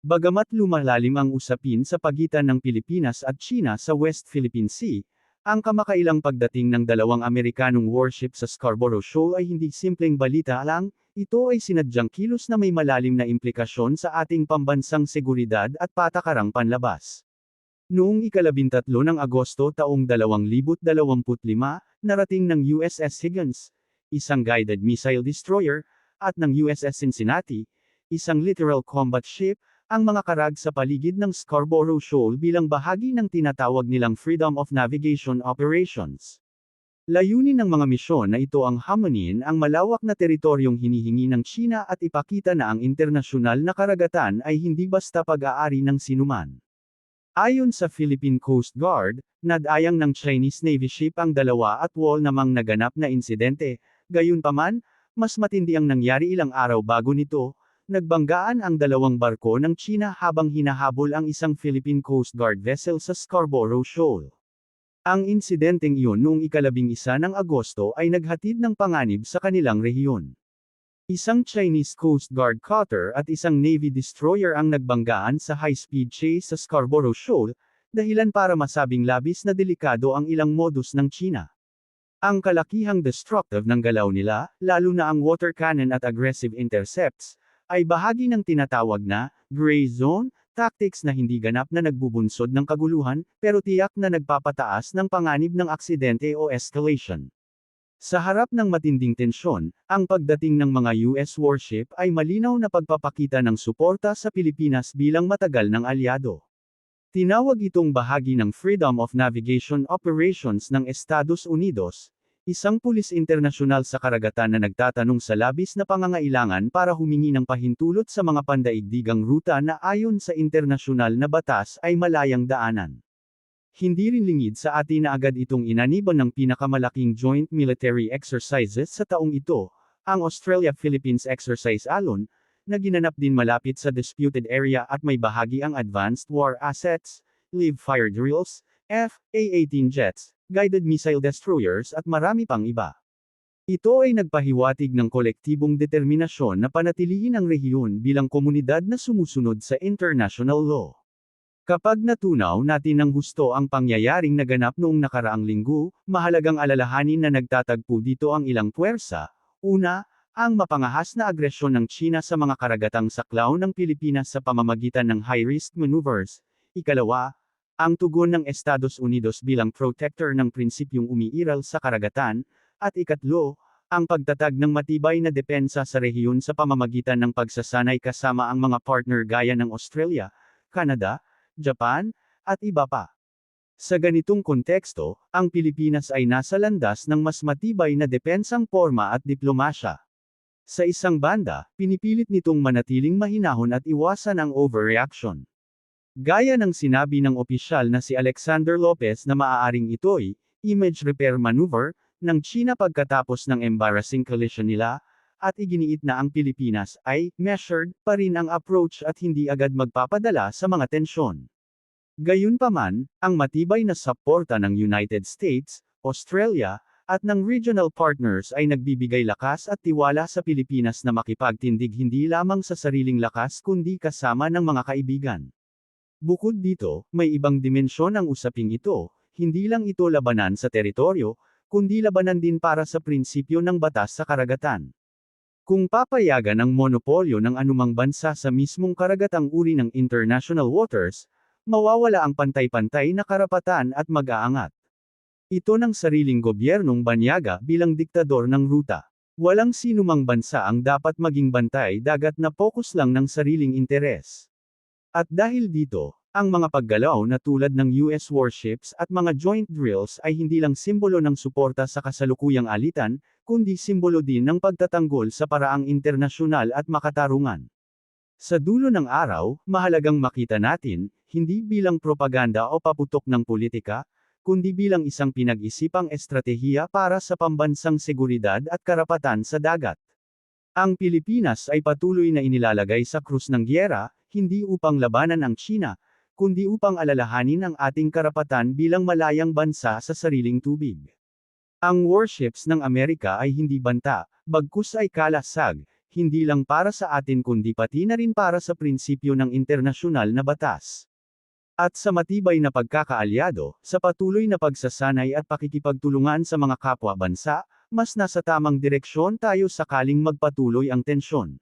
Bagamat lumalalim ang usapin sa pagitan ng Pilipinas at China sa West Philippine Sea, ang kamakailang pagdating ng dalawang Amerikanong warship sa Scarborough Shoal ay hindi simpleng balita lang, ito ay sinadyang kilos na may malalim na implikasyon sa ating pambansang seguridad at patakarang panlabas. Noong ikalabintatlo ng Agosto taong 2025, narating ng USS Higgins, isang guided missile destroyer, at ng USS Cincinnati, isang littoral combat ship, ang mga karag sa paligid ng Scarborough Shoal bilang bahagi ng tinatawag nilang Freedom of Navigation Operations. Layunin ng mga misyon na ito ang hamonin ang malawak na teritoryong hinihingi ng China at ipakita na ang internasyonal na karagatan ay hindi basta pag-aari ng sinuman. Ayon sa Philippine Coast Guard, nadayang ng Chinese Navy ship ang dalawa at wall namang naganap na insidente, gayunpaman, mas matindi ang nangyari ilang araw bago nito, Nagbanggaan ang dalawang barko ng China habang hinahabol ang isang Philippine Coast Guard vessel sa Scarborough Shoal. Ang insidenteng iyon noong ikalabing isa ng Agosto ay naghatid ng panganib sa kanilang rehiyon. Isang Chinese Coast Guard cutter at isang Navy destroyer ang nagbanggaan sa high-speed chase sa Scarborough Shoal, dahilan para masabing labis na delikado ang ilang modus ng China. Ang kalakihang destructive ng galaw nila, lalo na ang water cannon at aggressive intercepts, ay bahagi ng tinatawag na gray zone tactics na hindi ganap na nagbubunsod ng kaguluhan, pero tiyak na nagpapataas ng panganib ng aksidente o escalation. Sa harap ng matinding tensyon, ang pagdating ng mga US warship ay malinaw na pagpapakita ng suporta sa Pilipinas bilang matagal ng alyado. Tinawag itong bahagi ng Freedom of Navigation Operations ng Estados Unidos, Isang pulis internasyonal sa karagatan na nagtatanong sa labis na pangangailangan para humingi ng pahintulot sa mga pandaigdigang ruta na ayon sa internasyonal na batas ay malayang daanan. Hindi rin lingid sa atin na agad itong inaniban ng pinakamalaking joint military exercises sa taong ito, ang Australia-Philippines Exercise Alon, na ginanap din malapit sa disputed area at may bahagi ang Advanced War Assets, Live Fire Drills, F-A-18 jets, guided missile destroyers at marami pang iba. Ito ay nagpahiwatig ng kolektibong determinasyon na panatilihin ang rehiyon bilang komunidad na sumusunod sa international law. Kapag natunaw natin ng husto ang pangyayaring naganap noong nakaraang linggo, mahalagang alalahanin na nagtatagpo dito ang ilang puwersa. Una, ang mapangahas na agresyon ng China sa mga karagatang saklaw ng Pilipinas sa pamamagitan ng high-risk maneuvers. Ikalawa, ang tugon ng Estados Unidos bilang protector ng prinsipyong umiiral sa karagatan, at ikatlo, ang pagtatag ng matibay na depensa sa rehiyon sa pamamagitan ng pagsasanay kasama ang mga partner gaya ng Australia, Canada, Japan, at iba pa. Sa ganitong konteksto, ang Pilipinas ay nasa landas ng mas matibay na depensang forma at diplomasya. Sa isang banda, pinipilit nitong manatiling mahinahon at iwasan ang overreaction. Gaya ng sinabi ng opisyal na si Alexander Lopez na maaaring ito'y image repair maneuver ng China pagkatapos ng embarrassing collision nila, at iginiit na ang Pilipinas ay measured pa rin ang approach at hindi agad magpapadala sa mga tensyon. Gayunpaman, ang matibay na suporta ng United States, Australia, at ng regional partners ay nagbibigay lakas at tiwala sa Pilipinas na makipagtindig hindi lamang sa sariling lakas kundi kasama ng mga kaibigan. Bukod dito, may ibang dimensyon ang usaping ito, hindi lang ito labanan sa teritoryo, kundi labanan din para sa prinsipyo ng batas sa karagatan. Kung papayagan ang monopolyo ng anumang bansa sa mismong karagatang uri ng international waters, mawawala ang pantay-pantay na karapatan at mag-aangat. Ito ng sariling gobyernong banyaga bilang diktador ng ruta. Walang sinumang bansa ang dapat maging bantay dagat na pokus lang ng sariling interes. At dahil dito, ang mga paggalaw na tulad ng US warships at mga joint drills ay hindi lang simbolo ng suporta sa kasalukuyang alitan, kundi simbolo din ng pagtatanggol sa paraang internasyonal at makatarungan. Sa dulo ng araw, mahalagang makita natin, hindi bilang propaganda o paputok ng politika, kundi bilang isang pinag-isipang estratehiya para sa pambansang seguridad at karapatan sa dagat. Ang Pilipinas ay patuloy na inilalagay sa krus ng gyera, hindi upang labanan ang China, kundi upang alalahanin ang ating karapatan bilang malayang bansa sa sariling tubig. Ang warships ng Amerika ay hindi banta, bagkus ay kalasag, hindi lang para sa atin kundi pati na rin para sa prinsipyo ng internasyonal na batas. At sa matibay na pagkakaalyado, sa patuloy na pagsasanay at pakikipagtulungan sa mga kapwa bansa, mas nasa tamang direksyon tayo sakaling magpatuloy ang tensyon.